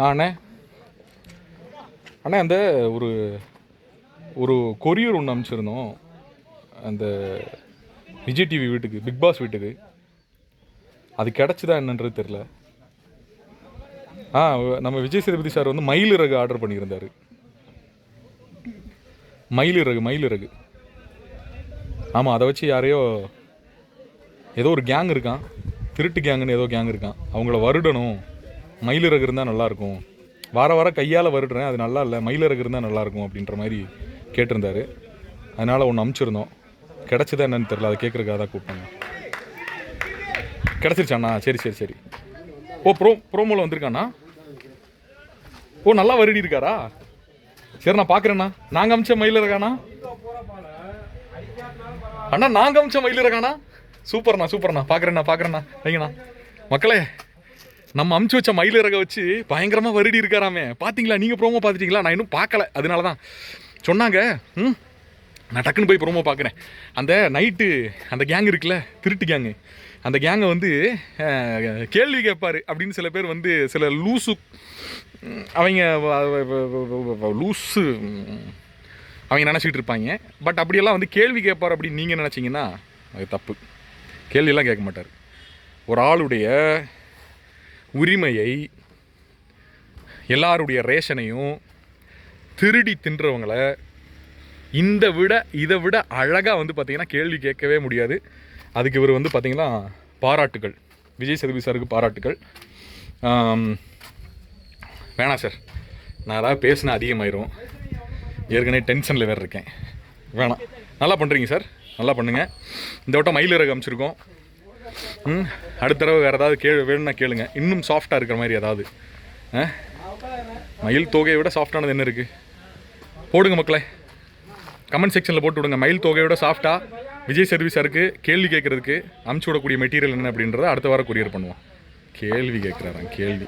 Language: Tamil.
ஆ அண்ணே. அண்ணே அந்த ஒரு ஒரு கொரியர் ஒன்று அனுப்பிச்சிருந்தோம் அந்த விஜய் டிவி வீட்டுக்கு பிக் பாஸ் வீட்டுக்கு. அது கிடச்சிதா என்னன்றது தெரில ஆ நம்ம விஜய் சேதுபதி சார் வந்து மயில் இறகு ஆர்டர் பண்ணியிருந்தார். மயில் இறகு மயில் இறகு ஆமாம் அதை வச்சு யாரையோ ஏதோ ஒரு கேங் இருக்கான். திருட்டு கேங்குன்னு ஏதோ கேங் இருக்கான். அவங்கள வருடணும். மயிலிறகு இருந்தால் நல்லாயிருக்கும் வார வாரம் கையால் வருடுறேன் அது நல்லா இல்லை மயிலிறகு இருந்தால் நல்லாயிருக்கும் அப்படின்ற மாதிரி கேட்டிருந்தாரு. அதனால் ஒன்று அமுச்சிருந்தோம். கிடச்சிதா என்னன்னு தெரில அதை கேட்குறக்காக தான் கூப்பிட்டாங்க கிடச்சிருச்சாண்ணா சரி சரி சரி. ஓ ப்ரோ ப்ரோமோவில் வந்திருக்காண்ணா? ஓ நல்லா வருடி இருக்காரா? சரி நான் பார்க்குறேண்ணா நாங்கள் அமிச்ச மயிலிறகாண்ணா? அண்ணா நாங்கள் அமிச்ச மயிலிறகாண்ணா? சூப்பர்ண்ணா சூப்பர்ண்ணா. பார்க்குறேண்ணா பார்க்குறேண்ணா வைங்கண்ணா. மக்களே நம்ம அமுச்சு வச்ச மயில் இறக வச்சு பயங்கரமாக வருடி இருக்காராமே. பார்த்தீங்களா நீங்கள் ப்ரோமோ பார்த்துட்டீங்களா? நான் இன்னும் பார்க்கல. அதனால தான் சொன்னாங்க ம் நான் டக்குன்னு போய் ப்ரோமோ பார்க்குறேன். அந்த நைட்டு அந்த கேங் இருக்குல்ல திருட்டு கேங்கு அந்த கேங்கை வந்து கேள்வி கேட்பாரு அப்படின்னு சில பேர் வந்து சில லூசு அவங்க லூஸு லூசு அவங்க நினச்சிக்கிட்டு இருப்பாங்க. பட் அப்படியெல்லாம் வந்து கேள்வி கேட்பார் அப்படின்னு நீங்கள் நினச்சிங்கன்னா அது தப்பு. கேள்வியெல்லாம் கேட்க மாட்டார். ஒரு ஆளுடைய உரிமையை எல்லாருடைய ரேஷனையும் திருடி தின்றவங்கள இந்த விட இதை விட அழகாக வந்து பார்த்திங்கன்னா கேள்வி கேட்கவே முடியாது. அதுக்கு இவர் வந்து பார்த்திங்கன்னா பாராட்டுகள். விஜய் சேதுபதி சாருக்கு பாராட்டுகள். வேணாம் சார். நான் ஏதாவது பேசினா அதிகமாயிரும். ஏற்கனவே டென்ஷனில் வேறு இருக்கேன். வேணாம். நல்லா பண்ணுறீங்க சார். நல்லா பண்ணுங்கள் இந்த வட்டம் மயில் இறகு அமைச்சிருக்கோம். ம்? அடுத்த தடவை வேறு ஏதாவது கே வேணும்னா கேளுங்க. இன்னும் சாஃப்டாக இருக்கிற மாதிரி ஏதாவது. மயில் தொகையை விட சாஃப்டானது என்ன இருக்குது போடுங்க மக்களே. கமெண்ட் செக்ஷனில் போட்டு விடுங்க மயில் தொகையோட சாஃப்டாக விஜய் சர்வீஸாக இருக்குது கேள்வி கேட்குறதுக்கு அமுச்சு விடக்கூடிய மெட்டீரியல் என்ன அப்படின்றத அடுத்த வாரம் கொரியர் பண்ணுவோம். கேள்வி கேட்குறாரன் கேள்வி.